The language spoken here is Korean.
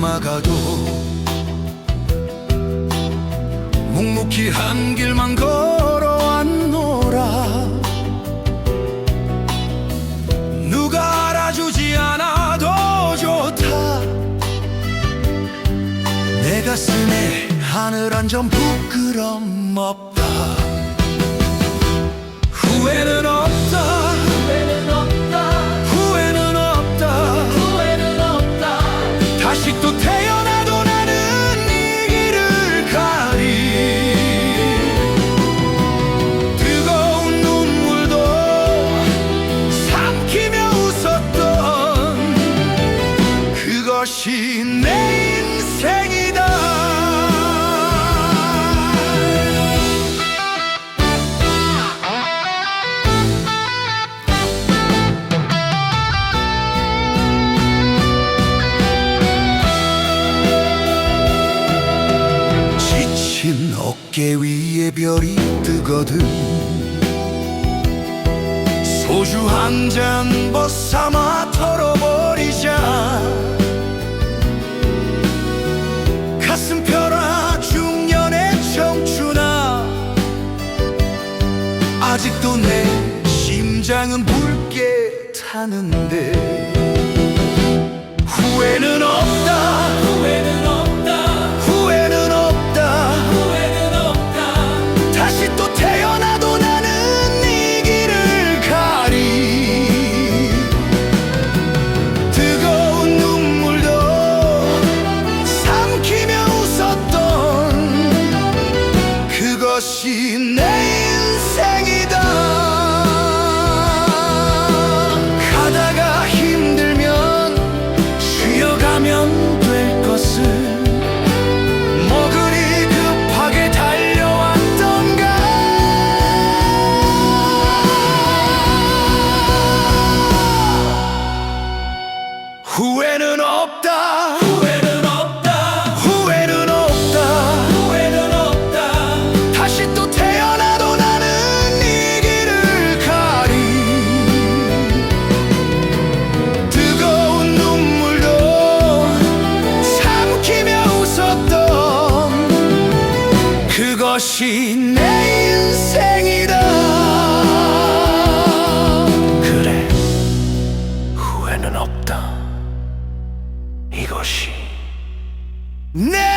막아도 묵묵히 한 길만 걸어왔노라. 누가 알아주지 않아도 좋다. 내 가슴에 하늘 한 점 부끄럼 없다. 후회는 없 태어나도 나는 이 길을 가리. 뜨거운 눈물도 삼키며 웃었던 그것이 어깨 위에 별이 뜨거든. 소주 한 잔 벗삼아 털어버리자. 가슴 펴라 중년의 청춘아. 아직도 내 심장은 붉게 타는데. 후회는 없다 후회는 후회는 없다. 후회는 없다. 후회는 없다. 후회는 없다. 다시 또 태어나도 나는 이 길을 가리. 뜨거운 눈물도 삼키며 웃었던 그것이 내 Never!